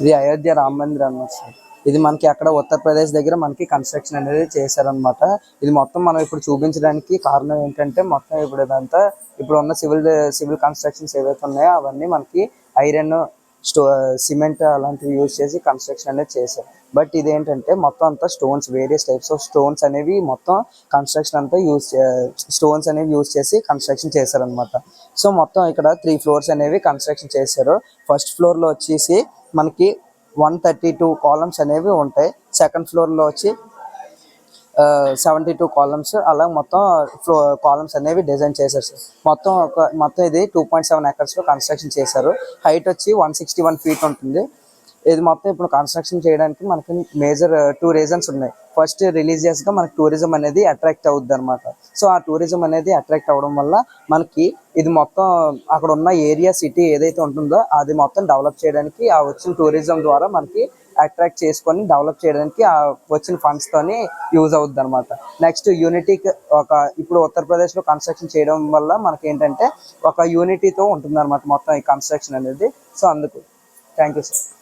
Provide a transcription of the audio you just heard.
ఇది అయోధ్య రామ మందిర్ అన్నమాట సార్. ఇది మనకి అక్కడ ఉత్తరప్రదేశ్ దగ్గర మనకి కన్స్ట్రక్షన్ అనేది చేశారనమాట ఇది మొత్తం మనం ఇప్పుడు చూపించడానికి కారణం ఏంటంటే మొత్తం ఇప్పుడు ఇదంతా ఇప్పుడు ఉన్న సివిల్ సివిల్ కన్స్ట్రక్షన్స్ ఏవైతే ఉన్నాయో అవన్నీ మనకి ఐరన్ స్టో సిమెంట్ అలాంటివి యూజ్ చేసి కన్స్ట్రక్షన్ అనేది చేశారు. బట్ ఇదేంటంటే మొత్తం అంతా stones various types of stones అనేవి మొత్తం కన్స్ట్రక్షన్ అంతా యూజ్ స్టోన్స్ అనేవి యూజ్ చేసి కన్స్ట్రక్షన్ చేశారనమాట సో మొత్తం ఇక్కడ త్రీ ఫ్లోర్స్ అనేవి కన్స్ట్రక్షన్ చేశారు. ఫస్ట్ ఫ్లోర్లో వచ్చేసి మనకి వన్ థర్టీ టూ కాలమ్స్ అనేవి ఉంటాయి. సెకండ్ ఫ్లోర్లో వచ్చి సెవెంటీ టూ కాలమ్స్ అలా మొత్తం ఫ్లో కాలమ్స్ అనేవి డిజైన్ చేశారు సార్. మొత్తం ఒక మొత్తం ఇది టూ పాయింట్ సెవెన్ ఎకర్స్లో కన్స్ట్రక్షన్ చేశారు. హైట్ వచ్చి వన్ సిక్స్టీ వన్ ఫీట్ ఉంటుంది. ఇది మొత్తం ఇప్పుడు కన్స్ట్రక్షన్ చేయడానికి మనకి మేజర్ టూ రీజన్స్ ఉన్నాయి. ఫస్ట్ రిలీజియస్గా మనకి టూరిజం అనేది అట్రాక్ట్ అవుద్ది అనమాట సో ఆ టూరిజం అనేది అట్రాక్ట్ అవ్వడం వల్ల మనకి ఇది మొత్తం అక్కడ ఉన్న ఏరియా సిటీ ఏదైతే ఉంటుందో అది మొత్తం డెవలప్ చేయడానికి ఆ వచ్చిన టూరిజం ద్వారా మనకి అట్రాక్ట్ చేసుకొని డెవలప్ చేయడానికి ఆ వచ్చిన ఫండ్స్ తోని యూజ్ అవుద్ది అనమాట నెక్స్ట్ యూనిటీకి ఒక ఇప్పుడు ఉత్తరప్రదేశ్లో కన్స్ట్రక్షన్ చేయడం వల్ల మనకి ఏంటంటే ఒక యూనిటీతో ఉంటుంది అనమాట మొత్తం ఈ కన్స్ట్రక్షన్ అనేది. సో అందుకు. Thank you sir